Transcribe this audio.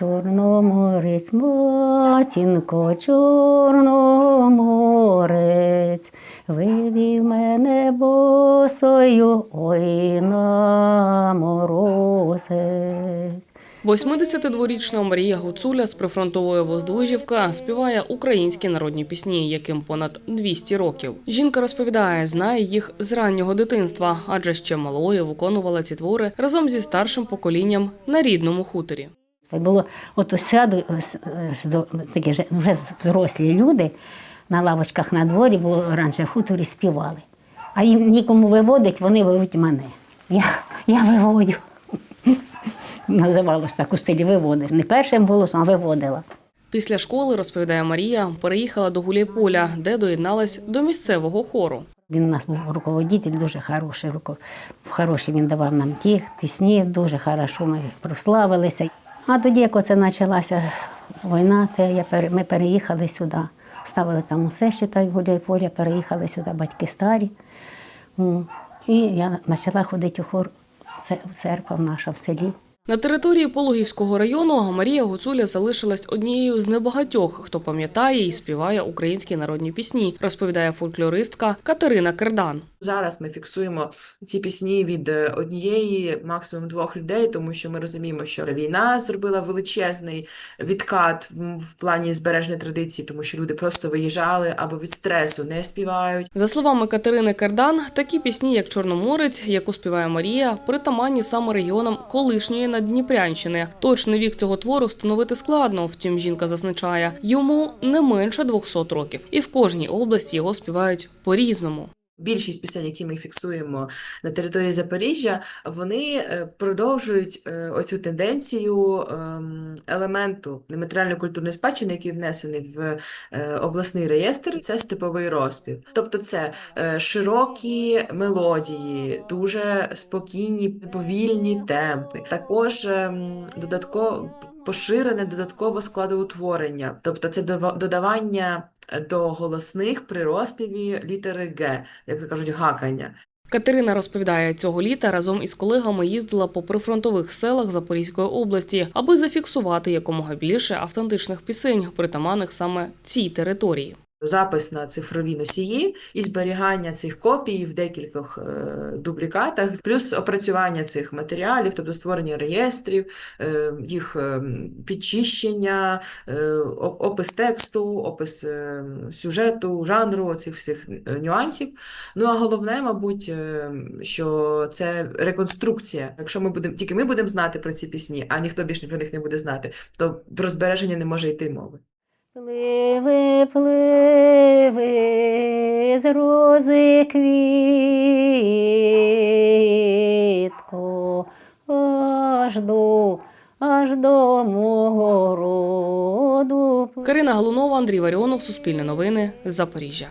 чорноморець, матінко, чорноморець, вивів мене босою, ой на морозець. 82-річна Марія Гуцуля з прифронтової Воздвижівка співає українські народні пісні, яким понад 200 років. Жінка розповідає, знає їх з раннього дитинства, адже ще малою виконувала ці твори разом зі старшим поколінням на рідному хуторі. Було от сяду е, е, такі вже зрослі люди на лавочках на дворі, було раніше в хуторі співали. А їм нікому виводить, вони виводять мене. Я, я виводю. Називалось так у селі виводиш. Не першим голосом, а виводила. Після школи, розповідає Марія, переїхала до Гуляйполя, де доєдналась до місцевого хору. Він у нас був руководитель, дуже хороший. Хороший він давав нам ті пісні, дуже хорошо ми прославилися. А тоді, як оце почалася війна, то я, ми переїхали сюди. Ставили там усе, считай, в Гуляйполя, переїхали сюди, батьки старі. І я почала ходити у хор, це церква наша в селі. На території Пологівського району Марія Гуцуля залишилась однією з небагатьох, хто пам'ятає і співає українські народні пісні, розповідає фольклористка Катерина Кердан. Зараз ми фіксуємо ці пісні від е, однієї, максимум двох людей, тому що ми розуміємо, що війна зробила величезний відкат в, плані збереження традицій, тому що люди просто виїжджали або від стресу не співають. За словами Катерини Кердан, такі пісні, як Чорноморець, яку співає Марія, притаманні саме регіонам колишньої Наддніпрянщини. Точний вік цього твору встановити складно, втім жінка зазначає, йому не менше 200 років, і в кожній області його співають по-різному. Більшість пісень, які ми фіксуємо на території Запоріжжя, вони е, продовжують е, оцю тенденцію ем, елементу нематеріальної культурної спадщини, який внесений в е, обласний реєстр. Це степовий розпів. Тобто це широкі мелодії, дуже спокійні, повільні темпи. Також ем, додатково. Поширене додаткове складоутворення, тобто це додавання до голосних при розпіві літери Г, як то кажуть, гакання. Катерина розповідає, цього літа разом із колегами їздила по прифронтових селах Запорізької області, аби зафіксувати якомога більше автентичних пісень, притаманних саме цій території. Запис на цифрові носії і зберігання цих копій в декількох е, дублікатах, плюс опрацювання цих матеріалів, тобто створення реєстрів, е, їх е, підчищення, опис тексту, опис сюжету, жанру, цих всіх нюансів. Ну а головне, мабуть, що це реконструкція. Якщо ми будемо тільки ми будемо знати про ці пісні, а ніхто більше про них не буде знати, то про збереження не може йти мови. Пливи, пливи з рози квітко, аж до, аж до мого роду. Карина Галунова, Андрій Варіонов, Суспільне новини, Запоріжжя.